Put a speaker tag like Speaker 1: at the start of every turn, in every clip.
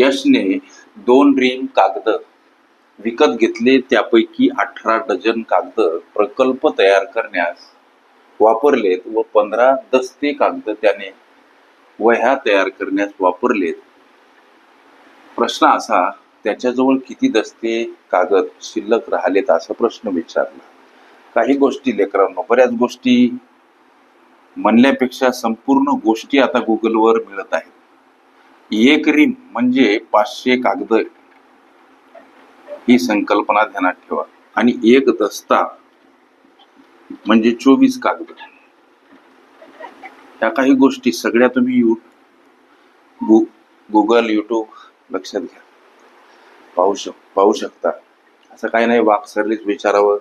Speaker 1: यशने दोन रीम कागद विकत घेतले त्यापैकी अठरा डझन कागद प्रकल्प तयार करण्यास वापरलेत व पंधरा दस्ते कागद त्याने वह्या तयार करण्यास वापरलेत. प्रश्न असा त्याच्याजवळ किती दस्ते कागद शिल्लक राहिलेत असा प्रश्न विचारला. काही गोष्टी लेकरांनो बऱ्याच गोष्टी म्हणण्यापेक्षा संपूर्ण गोष्टी आता गुगलवर मिळत आहेत. एक रीम म्हणजे पाचशे कागद. ही संकल्पना ध्यानात ठेवा. आणि एक दस्ता म्हणजे चोवीस कागद. या काही गोष्टी सगळ्या तुम्ही यू गु गुगल यूट्यूब लक्षात घ्या. पाहू शक पाहू शकता. असं काही नाही वाकसरलीच विचारावं.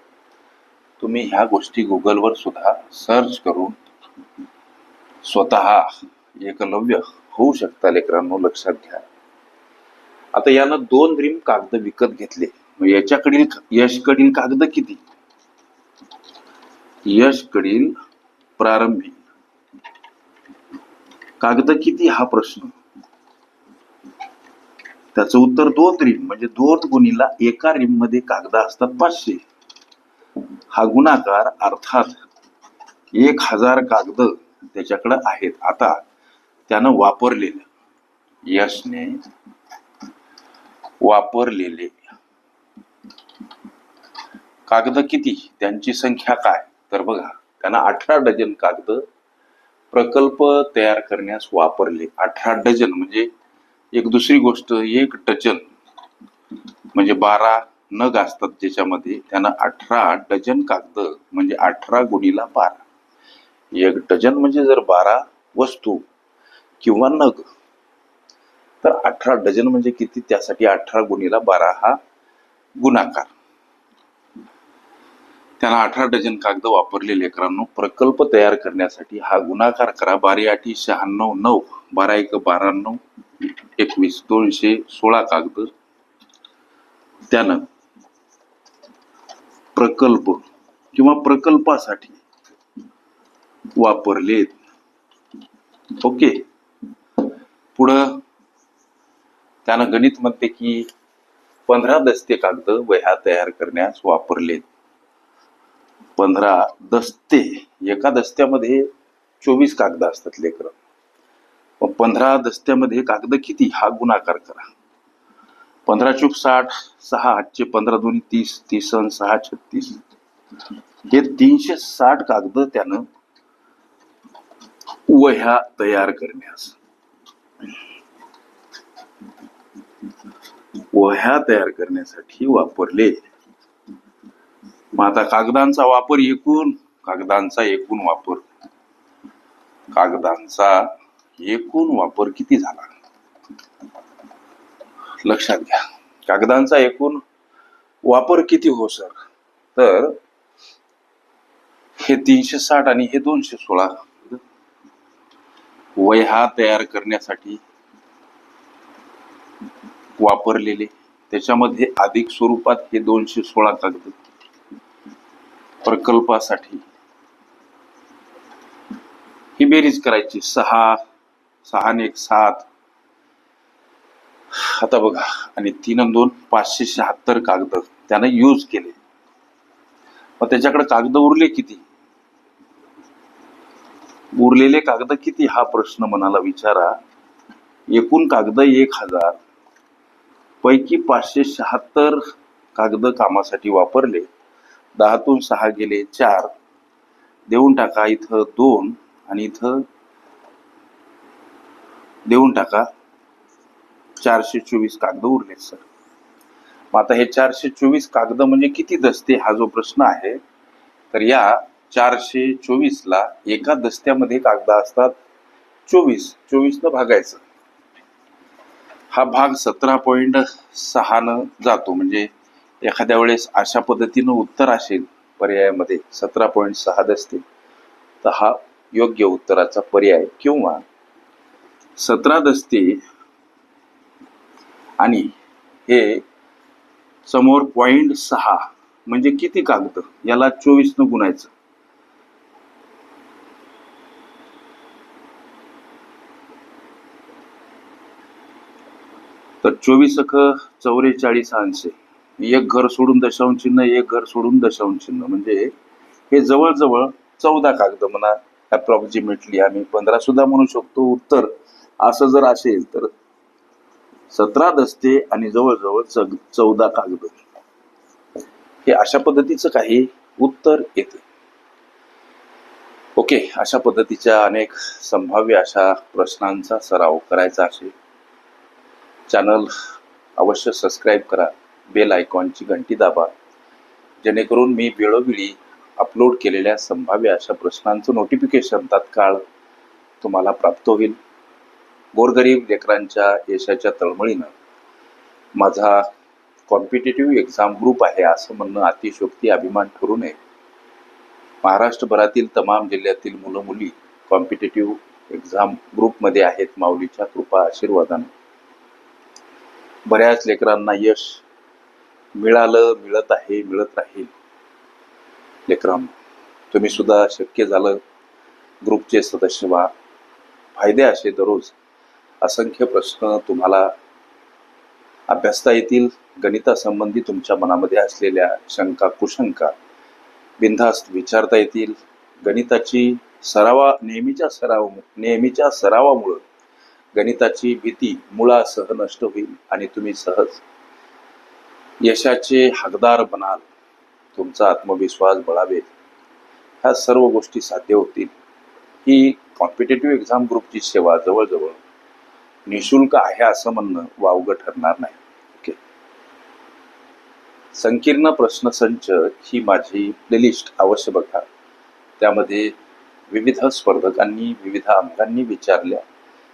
Speaker 1: तुम्ही ह्या गोष्टी गुगलवर सुद्धा सर्च करून स्वतः एकलव्य होऊ शकता लेकरांनो लक्षात घ्या. आता यानं दोन रिम कागद विकत घेतले. मग याच्याकडील यशकडील कागद किती? यशकडील प्रारंभी. कागद किती हा प्रश्न? त्याचं उत्तर दोन रिम म्हणजे दोन गुणीला एका रिममध्ये कागद असतात पाचशे. हा गुणाकार अर्थात एक हजार कागद त्याच्याकडे आहेत. आता त्यानं वापरलेलं. यशने वापरलेले. कागद किती? त्यांची संख्या काय? तर बघा त्यांना अठरा डझन कागद प्रकल्प तयार करण्यास वापरले. अठरा डझन म्हणजे एक दुसरी गोष्ट एक डझन. म्हणजे बारा नग असतात ज्याच्यामध्ये त्यानं अठरा डझन कागद म्हणजे अठरा गुणीला बारा. एक डझन म्हणजे जर बारा वस्तू किंवा नग. तर अठरा डझन म्हणजे किती? त्यासाठी अठरा गुणीला बारा हा गुणाकार. त्यानं अठरा डझन कागद वापरले लेकरांनो. प्रकल्प तयार करण्यासाठी हा गुणाकार करा. बारी आठी शहाण्णव नऊ. बारा एक बाराण्णव एकवीस दोनशे सोळा कागद. त्यानं प्रकल्प किंवा प्रकल्पासाठी वापरलेत. ओके? पुढं. त्यानं गणित म्हणते की पंधरा दस्ते कागद वह्या तयार करण्यास वापरलेत पंधरा दस्ते एका दस्त्यामध्ये चोवीस कागद असतात लेकर. मग पंधरा दस्त्यामध्ये कागद किती? हा गुणाकार करा. पंधरा चूक साठ सहा आठशे पंधरा दोन्ही तीस तीस अन सहा छत्तीस. हे तीनशे साठ कागद त्यानं वह्या तयार करण्यास. वह्या तयार करण्यासाठी वापरले. मग आता कागदांचा वापर एकूण कागदांचा एकूण वापर. कागदांचा एकूण वापर किती झाला? लक्षात घ्या. कागदांचा एकूण वापर किती हो सर? तर हे तीनशे साठ आणि हे दोनशे सोळा. वह्या तयार करण्यासाठी वापरलेले. त्याच्यामध्ये अधिक स्वरूपात हे दोनशे सोळा कागद प्रकल्पासाठी. ही बेरीज करायची. सहा सहा एक सात. आता बघा. आणि तीन दोन पाचशे शहात्तर कागद त्यानं यूज केले. मग त्याच्याकडे कागद उरले किती? उरलेले कागद किती? हा प्रश्न मनाला विचारा. एकूण कागद एक हजार. पैकी पाचशे शहात्तर कागद कामासाठी वापरले. दहातून सहा गेले चार. देऊन टाका इथं दोन आणि इथं देऊन टाका चारशे चोवीस कागद उरले सर. मग आता हे चारशे चोवीस कागद म्हणजे किती दसते? हा जो प्रश्न आहे तर या चारशे चोवीस ला एका दस्त्यामध्ये कागद असतात. चोवीस चोवीसनं भागायचं. हा भाग सतरा पॉईंट सहानं जातो. म्हणजे एखाद्या वेळेस अशा पद्धतीनं उत्तर असेल पर्यायामध्ये सतरा पॉईंट सहा दसते. तर हा योग्य उत्तराचा पर्याय किंवा सतरा दस्ते आणि हे समोर पॉईंट सहा म्हणजे किती कागद? याला चोवीसनं गुणायचं. चोवीस अख चौवेचाळीस अंश एक घर सोडून दशांश चिन्ह एक घर सोडून दशांश चिन्ह. म्हणजे हे जवळजवळ चौदा कागद म्हणा अप्रॉक्सिमेटली आम्ही पंधरा सुद्धा म्हणू शकतो. उत्तर असं जर असेल तर सतरा दस्ते आणि जवळजवळ चौदा कागद. हे अशा पद्धतीचं काही उत्तर येते. ओके अशा पद्धतीच्या अनेक संभाव्य अशा प्रश्नांचा सराव करायचा असेल. चॅनल अवश्य सबस्क्राईब करा बेल आयकॉनची घंटी दाबा जेणेकरून मी वेळोवेळी अपलोड केलेल्या संभाव्य अशा प्रश्नांचं नोटिफिकेशन तात्काळ तुम्हाला प्राप्त होईल. गोरगरीब लेकरांच्या यशाच्या तळमळीनं माझा कॉम्पिटेटिव्ह एक्झाम ग्रुप आहे असं म्हणणं अतिशोक्ती अभिमान ठरू नये. महाराष्ट्रभरातील तमाम जिल्ह्यातील मुलं मुली कॉम्पिटेटिव्ह एक्झाम ग्रुपमध्ये आहेत. माऊलीच्या कृपा आशीर्वादाने. बऱ्याच लेकरांना यश मिळालं मिळत आहे मिळत राहील. लेकरां तुम्ही सुद्धा शक्य झालं ग्रुपचे सदस्य व्हा. फायदे असे दररोज. असंख्य प्रश्न तुम्हाला अभ्यासता येतील. गणितासंबंधी तुमच्या मनामध्ये असलेल्या शंका कुशंका बिनधास्त विचारता येतील. गणिताची सरावा नेहमीच्या सराव नेहमीच्या सरावामुळं गणिताची भीती मुळासह नष्ट होईल आणि तुम्ही सहज यशाचे हकदार बनाल. तुमचा आत्मविश्वास बळावेल. ह्या सर्व गोष्टी साध्य होतील. ही कॉम्पिटेटिव्ह एक्झाम ग्रुपची सेवा जवळजवळ निशुल्क आहे असं म्हणणं वावगं ठरणार नाही. ओके संकीर्ण प्रश्नसंच ही माझी प्लेलिस्ट अवश्य बघा. त्यामध्ये विविध स्पर्धकांनी विविध अंगांनी विचारल्या.